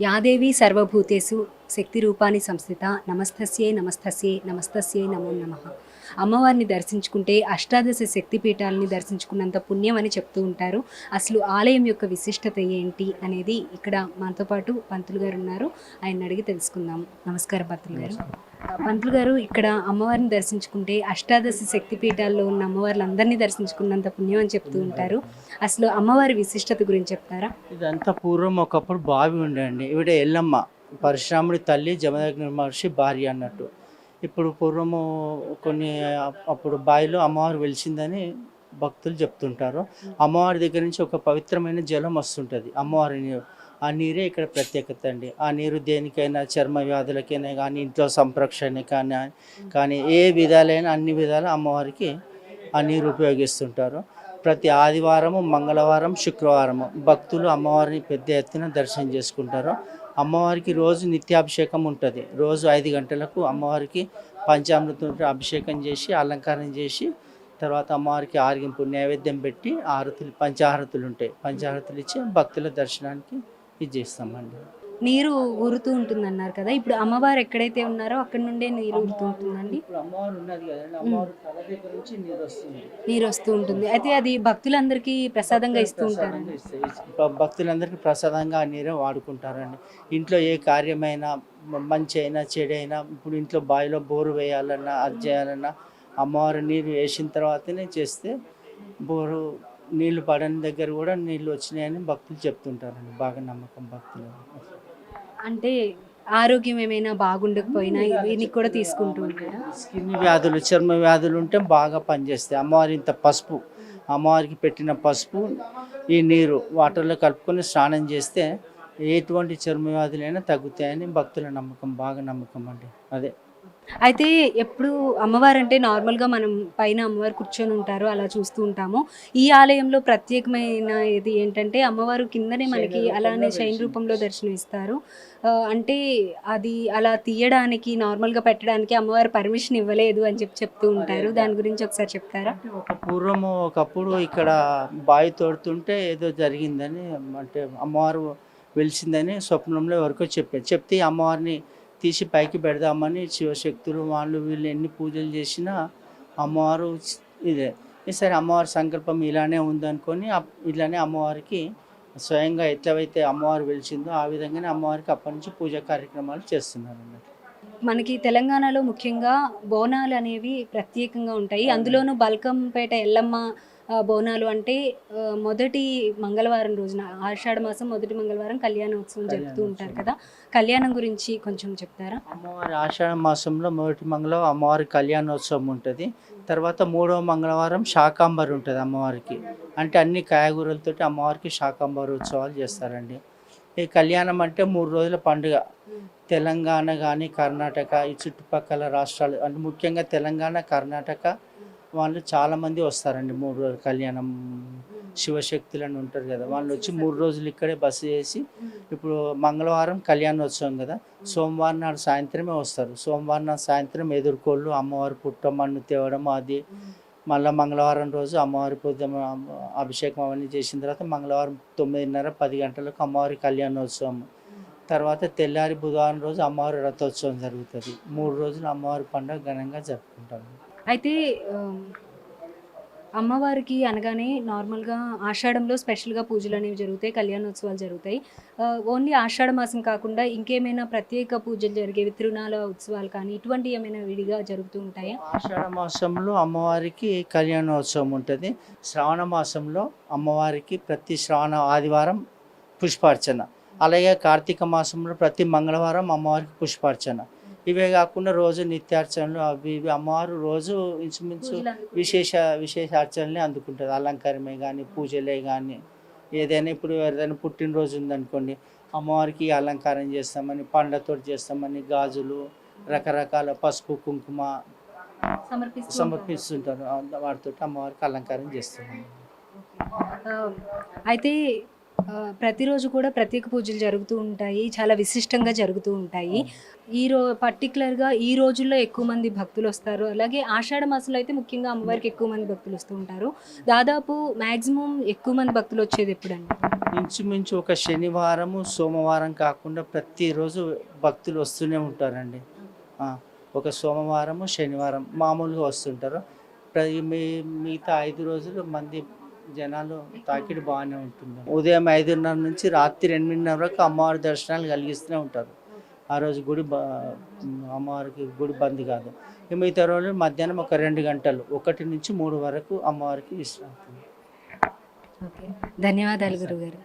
యాదేవి సర్వభూతేషు శక్తి రూపాన్ని సంస్థిత నమస్తస్యే నమస్తస్యే నమస్తస్యే నమో నమః. అమ్మవారిని దర్శించుకుంటే అష్టాదశ శక్తి పీఠాలని దర్శించుకున్నంత పుణ్యం అని చెప్తూ ఉంటారు. అసలు ఆలయం యొక్క విశిష్టత ఏంటి అనేది ఇక్కడ మనతో పాటు పంతులు గారు ఉన్నారు. ఆయన అడిగి తెలుసుకుందాం. నమస్కారం పంతులు గారు. పంతులు గారు ఇక్కడ అమ్మవారిని దర్శించుకుంటే అష్టాదశ శక్తి పీఠాల్లో ఉన్న అమ్మవార్లందరినీ దర్శించుకున్నంత పుణ్యం అని చెప్తూ ఉంటారు. అసలు అమ్మవారి విశిష్టత గురించి చెప్తారా? ఇదంతా పూర్వం ఒకప్పుడు బావి ఉండండి ఈవిడ ఎల్లమ్మ పరశురాముడి తల్లి జమదగ్ని మహర్షి భార్య అన్నట్టు. ఇప్పుడు పూర్వము కొన్ని అప్పుడు బావిలో అమ్మవారు వెలిసిందని భక్తులు చెప్తుంటారు. అమ్మవారి దగ్గర నుంచి ఒక పవిత్రమైన జలం వస్తుంటుంది. అమ్మవారి నీరు. ఆ నీరే ఇక్కడ ప్రత్యేకత అండి. ఆ నీరు దేనికైనా చర్మ వ్యాధులకైనా కానీ ఇంట్లో సంరక్షణ కానీ కానీ ఏ విధాలైన అన్ని విధాల అమ్మవారికి ఆ నీరు ఉపయోగిస్తుంటారు. ప్రతి ఆదివారము మంగళవారం శుక్రవారము భక్తులు అమ్మవారిని పెద్ద ఎత్తున దర్శనం చేసుకుంటారు. అమ్మవారికి రోజు నిత్యాభిషేకం ఉంటుంది. రోజు ఐదు గంటలకు అమ్మవారికి పంచామృతంతో అభిషేకం చేసి అలంకారం చేసి తర్వాత అమ్మవారికి ఆరగింపు నైవేద్యం పెట్టి ఆరతులు పంచాహారతులు ఉంటాయి. పంచాహారతులు ఇచ్చి భక్తుల దర్శనానికి ఇది చేస్తామండి. నీరు ఊరుతూ ఉంటుంది అన్నారు కదా. ఇప్పుడు అమ్మవారు ఎక్కడైతే ఉన్నారో అక్కడ నుండే నీరు ఊరుతూ ఉంటుందండి. నీరు వస్తూ ఉంటుంది. అయితే అది భక్తులందరికీ ప్రసాదంగా ఇస్తూ ఉంటారు? భక్తులందరికీ ప్రసాదంగా ఆ నీరే వాడుకుంటారండి. ఇంట్లో ఏ కార్యమైనా మంచి అయినా చెడు అయినా ఇప్పుడు ఇంట్లో బావిలో బోరు వేయాలన్నా అది చేయాలన్నా అమ్మవారు నీరు వేసిన తర్వాతనే చేస్తే బోరు నీళ్ళు పడని దగ్గర కూడా నీళ్ళు వచ్చినాయని భక్తులు చెప్తుంటారండి. బాగా నమ్మకం భక్తులు. అంటే ఆరోగ్యం ఏమైనా బాగుండకపోయినా దీనికి కూడా తీసుకుంటూ ఉంటారా? స్కిన్ వ్యాధులు చర్మ వ్యాధులు ఉంటే బాగా పనిచేస్తాయి. అమ్మవారి ఇంత పసుపు అమ్మవారికి పెట్టిన పసుపు ఈ నీరు వాటర్లో కలుపుకొని స్నానం చేస్తే ఎటువంటి చర్మ వ్యాధులైనా తగ్గుతాయని భక్తుల నమ్మకం బాగా నమ్మకం అండి. అదే. అయితే ఎప్పుడు అమ్మవారు అంటే నార్మల్గా మనం పైన అమ్మవారు కూర్చొని ఉంటారు అలా చూస్తూ ఉంటాము. ఈ ఆలయంలో ప్రత్యేకమైన ఇది ఏంటంటే అమ్మవారు కిందనే మనకి అలానే శైన్ రూపంలో దర్శనం ఇస్తారు ఆ, అంటే అది అలా తీయడానికి నార్మల్గా పెట్టడానికి అమ్మవారు పర్మిషన్ ఇవ్వలేదు అని చెప్పి చెప్తూ ఉంటారు. దాని గురించి ఒకసారి చెప్తారా? ఒక పూర్వము ఒకప్పుడు ఇక్కడ బావి తోడుతుంటే ఏదో జరిగిందని అంటే అమ్మవారు వెలిసిందని స్వప్నంలో ఎవరికో చెప్పారు. చెప్తే అమ్మవారిని తీసి పైకి పెడదామని శివశక్తులు వాళ్ళు వీళ్ళు ఎన్ని పూజలు చేసినా అమ్మవారు ఇదే. సరే అమ్మవారి సంకల్పం ఇలానే ఉందనుకొని ఇలానే అమ్మవారికి స్వయంగా ఎట్లయితే అమ్మవారు వెలిసిందో ఆ విధంగానే అమ్మవారికి అప్పటి నుంచి పూజా కార్యక్రమాలు చేస్తున్నారు అన్నట్టు మనకి తెలంగాణలో ముఖ్యంగా బోనాలు అనేవి ప్రత్యేకంగా ఉంటాయి. అందులోనూ బల్కంపేట ఎల్లమ్మ బోనాలు అంటే మొదటి మంగళవారం రోజున ఆషాఢ మాసం మొదటి మంగళవారం కళ్యాణోత్సవం జరుపుతూ ఉంటారు కదా. కళ్యాణం గురించి కొంచెం చెప్తారా? అమ్మవారి ఆషాఢ మాసంలో మొదటి మంగళవారం అమ్మవారి కళ్యాణోత్సవం ఉంటుంది. తర్వాత మూడవ మంగళవారం శాకాంబరి ఉంటుంది అమ్మవారికి. అంటే అన్ని కాయగూరలతోటి అమ్మవారికి శాకాంబరి ఉత్సవాలు చేస్తారండి. ఈ కళ్యాణం అంటే మూడు రోజుల పండుగ. తెలంగాణ కానీ కర్ణాటక ఈ చుట్టుపక్కల రాష్ట్రాలు అంటే ముఖ్యంగా తెలంగాణ కర్ణాటక వాళ్ళు చాలామంది వస్తారండి. మూడు రోజులు కళ్యాణం శివశక్తులని ఉంటారు కదా. వాళ్ళు వచ్చి మూడు రోజులు ఇక్కడే బస చేసి ఇప్పుడు మంగళవారం కళ్యాణోత్సవం కదా. సోమవారం నాడు సాయంత్రమే వస్తారు. సోమవారం నాడు సాయంత్రం ఎదుర్కోళ్ళు అమ్మవారి పుట్టమన్ను తేవడం అది. మళ్ళీ మంగళవారం రోజు అమ్మవారి పొద్దున అభిషేకం అవన్నీ చేసిన తర్వాత మంగళవారం తొమ్మిదిన్నర పది గంటలకు అమ్మవారి కళ్యాణోత్సవం. తర్వాత తెల్లారి బుధవారం రోజు అమ్మవారి రథోత్సవం జరుగుతుంది. మూడు రోజులు అమ్మవారి పండుగ ఘనంగా జరుపుకుంటాము. అయితే అమ్మవారికి అనగానే నార్మల్గా ఆషాఢంలో స్పెషల్గా పూజలు అనేవి జరుగుతాయి కళ్యాణోత్సవాలు జరుగుతాయి. ఓన్లీ ఆషాఢ మాసం కాకుండా ఇంకేమైనా ప్రత్యేక పూజలు జరిగేవి తిరునాల ఉత్సవాలు కానీ ఇటువంటి ఏమైనా విడిగా జరుగుతూ ఉంటాయా? ఆషాఢ మాసంలో అమ్మవారికి కళ్యాణోత్సవం ఉంటుంది. శ్రావణ మాసంలో అమ్మవారికి ప్రతి శ్రావణ ఆదివారం పుష్పార్చన. అలాగే కార్తీక మాసంలో ప్రతి మంగళవారం అమ్మవారికి పుష్పార్చన. ఇవే కాకుండా రోజు నిత్యార్చనలు అవి ఇవి అమ్మవారు రోజు ఇంచుమించు విశేష విశేష అర్చనలే అందుకుంటుంది అలంకారమే కానీ పూజలే కానీ ఏదైనా ఇప్పుడు ఏదైనా పుట్టినరోజు ఉందనుకోండి అమ్మవారికి అలంకారం చేస్తామని పండ్లతో చేస్తామని గాజులు రకరకాల పసుపు కుంకుమ సమర్పిస్తూ సమర్పిస్తుంటారు. వాటితో అమ్మవారికి అలంకారం చేస్తున్నాం ఆ, అయితే ప్రతిరోజు కూడా ప్రత్యేక పూజలు జరుగుతూ ఉంటాయి చాలా విశిష్టంగా జరుగుతూ ఉంటాయి. ఈ రో పర్టికులర్గా ఈ రోజుల్లో ఎక్కువ మంది భక్తులు వస్తారు. అలాగే ఆషాఢ మాసంలో అయితే ముఖ్యంగా అమ్మవారికి ఎక్కువ మంది భక్తులు వస్తూ ఉంటారు. దాదాపు మ్యాక్సిమం ఎక్కువ మంది భక్తులు వచ్చేది ఎప్పుడండి? ఇంచుమించు ఒక శనివారము సోమవారం కాకుండా ప్రతిరోజు భక్తులు వస్తూనే ఉంటారండి. ఒక సోమవారము శనివారం మామూలుగా వస్తుంటారు. మిగతా ఐదు రోజులు మంది జనాలు తాకిడి బాగానే ఉంటుంది. ఉదయం ఐదున్నర నుంచి రాత్రి ఎనిమిదిన్నర వరకు అమ్మవారి దర్శనాలు కలిగిస్తూనే ఉంటారు. ఆ రోజు గుడి బ- అమ్మవారికి గుడి బంద్ కాదు. మిగతా రోజులు మధ్యాహ్నం ఒక రెండు గంటలు ఒకటి నుంచి మూడు వరకు అమ్మవారికి విశ్రాంతి. ఓకే. ధన్యవాదాలు గురుగారు.